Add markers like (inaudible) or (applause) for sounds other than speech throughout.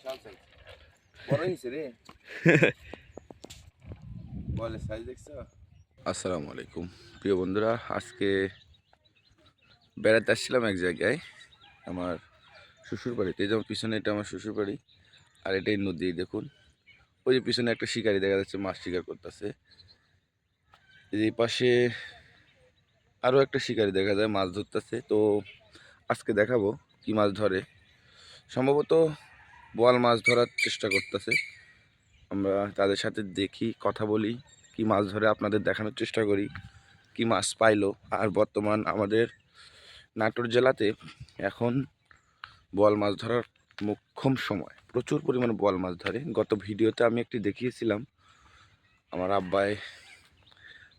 বিশাল size বড় হয়েছে রে। বলে সাইজ দেখছ? আসসালামু আলাইকুম। প্রিয় বন্ধুরা, আজকে বেড়াতে আসছিলাম এক জায়গায়, আমার শ্বশুর বাড়িতে। যেমন পিছনে এটা আমার শ্বশুর বাড়ি, আর এটাই নদী, দেখুন। ওই যে পিছনে একটা শিকারি দেখা যাচ্ছে, মাছ শিকার করতেছে। এই পাশে আরও একটা শিকারি দেখা যায়, মাছ ধরতেছে। তো আজকে দেখাবো কি মাছ ধরে। সম্ভবত বোয়াল মাছ ধরার চেষ্টা করতেছে। আমরা তাদের সাথে দেখি, কথা বলি, কি মাছ ধরে আপনাদের দেখানোর চেষ্টা করি, কি মাছ পাইলো। আর বর্তমান আমাদের নাটোর জেলাতে এখন বোয়াল মাছ ধরার মোক্ষম সময়। প্রচুর পরিমাণে বোয়াল মাছ ধরে। গত ভিডিওতে আমি একটি দেখিয়েছিলাম। আমার আব্বাই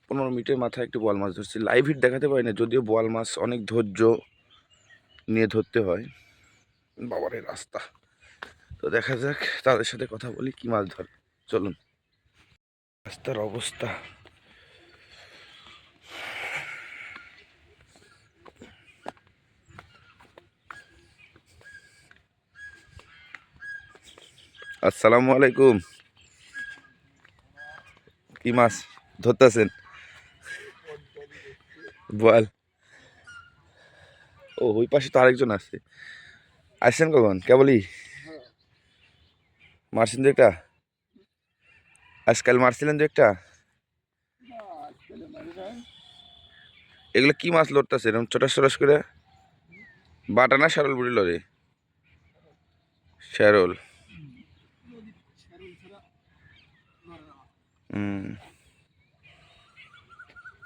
পনেরো মিনিটের মাথায় একটি বোয়াল মাছ ধরছি। লাইভ হিট দেখাতে পারি না, যদিও বোয়াল মাছ অনেক ধৈর্য নিয়ে ধরতে হয়। বাবারে, রাস্তা। তো দেখা যাক তাদের সাথে কথা বলি, কি মাছ ধরে। চলুন। রাস্তার অবস্থা। আসসালামু আলাইকুম। কি মাছ ধরতেছেন? বল ও, ওই পাশে তো আরেকজন আছে। আসছেন কখন? কেবলই মারছেন একটা আজকাল মারছিলেন দু একটা এগুলো কি মাছ লড়তেছে? এরকম চটাস চটাস করে? বাটা না শ্যারল বুড়ি লড়ে। হুম।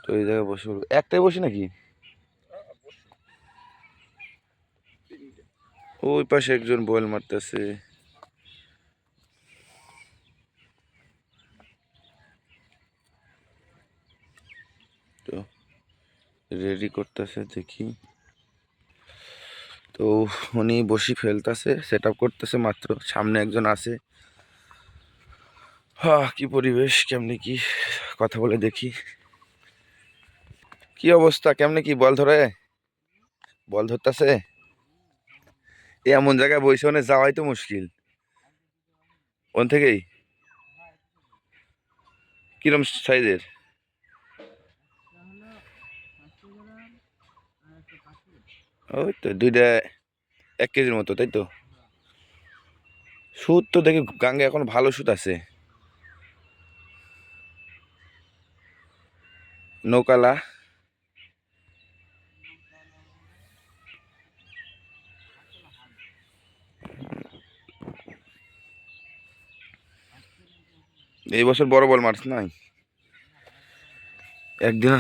তো এই জায়গায় বসে। একটাই বসি নাকি? ওই পাশে একজন বয়েল মারতেছে তো রেডি করতেছে, দেখি। তো উনি বসি ফেলতেছে সেট আপ করতেছে মাত্র, সামনে একজন আছে। হ্যাঁ কি পরিবেশ, কেমনি কি কথা বলে দেখি। কি অবস্থা, কেমনে কি বল ধরে? বল ধরতেছে? এ এমন জায়গায় বসে ওনে যাওয়াই তো মুশকিল। ওন থেকেই? কিরম সাইজের ওই তো দুইটা এক কেজির মতো, তাই তো? সুদ তো দেখি গাঙ্গে এখন ভালো সুদ আছে। নৌকালা। এই বছর বড় বল মারছ নাই? একদিন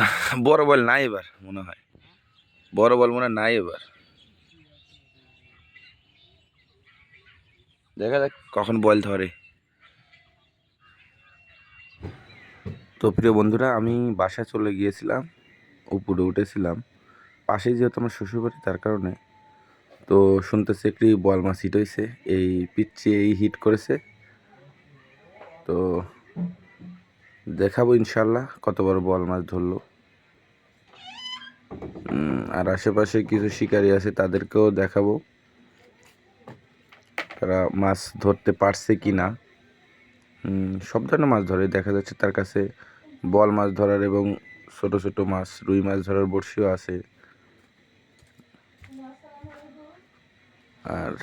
বড় বল নাই এবার, মনে হয়। বড় বল মনে নাই এবার। দেখা যাক কখন বল ধরে। তো প্রিয় বন্ধুরা, আমি বাসায় চলে গিয়েছিলাম, উপরে উঠেছিলাম। পাশেই যেহেতু আমার শ্বশুরবাড়ি, তার কারণে। তো শুনতেছি একটি বল মাছ হিট হয়েছে এই পিচ্ছি এই হিট করেছে। তো দেখাবো ইনশাল্লাহ কত বড় বল মাছ ধরলো। আশেপাশে কিছু শিকারী আছে, তাদেরকেও দেখাবো। তারা মাছ ধরতে পারছে কি না সব ধরনের মাছ ধরে, দেখা যাচ্ছে তার কাছে বল মাছ ধরার এবং ছোট ছোট মাছ, রুই মাছ ধরার বড়শিও আছে। আর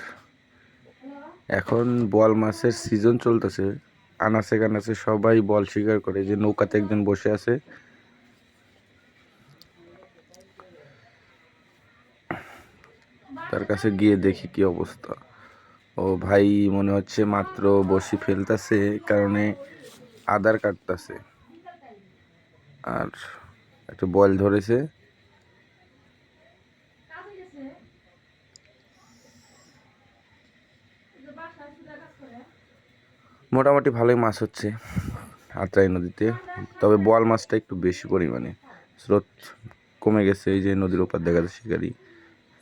এখন বল মাছের সিজন চলতেছে। আনাচে কানাচে সবাই বল শিকার করে। যে নৌকাতে একজন বসে আছে তার কাছে গিয়ে দেখি কি অবস্থা। ও ভাই মনে হচ্ছে মাত্র বসি ফেলতাছে, কারণে আদার কাটতাছে। আর একটা বল ধরেছে। মোটামুটি ভালোই মাছ হচ্ছে আত্রাই নদীতে, তবে বোয়াল মাছটা একটু বেশি পরিমাণে। স্রোত কমে গেছে, এই যে নদীর ওপার দেখা শিকারি।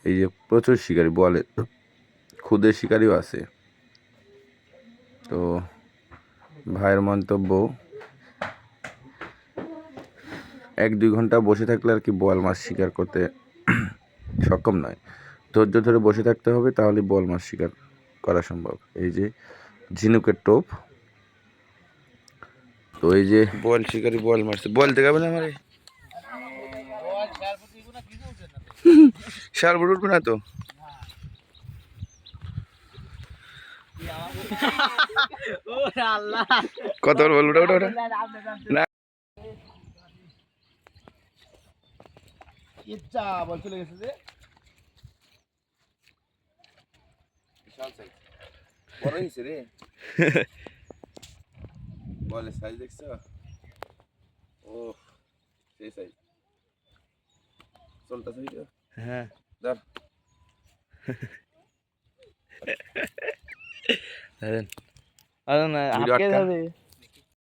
এই যে প্রচুর শিকারি বলে ক্ষুদে শিকারিও আছে। তো ভাইয়ের মন্তব্য, এক দুই ঘণ্টা বসে থাকলে আর কি বোয়াল মাছ শিকার করতে (clears throat) সক্ষম নয়। ধৈর্য ধরে বসে থাকতে হবে তাহলে বোয়াল মাছ শিকার করা সম্ভব। এই যে ঝিনুকের টোপ, তো এই যে বল শিকারি, বল মারছে। বল দেখাবে না আমারে? সার বুট উঠবে না তো? আল্লাহ কত বল বল ওটা ওটা ওটা। না। ইচ্ছা বল চলে গেছে যে। বিশাল সাইজ বড় হয়েছে রে। (laughs) বলের সাইজ দেখছ? ও সেই সাইজ চলতেছে হ্যাঁ। ধর আরে না যাবে।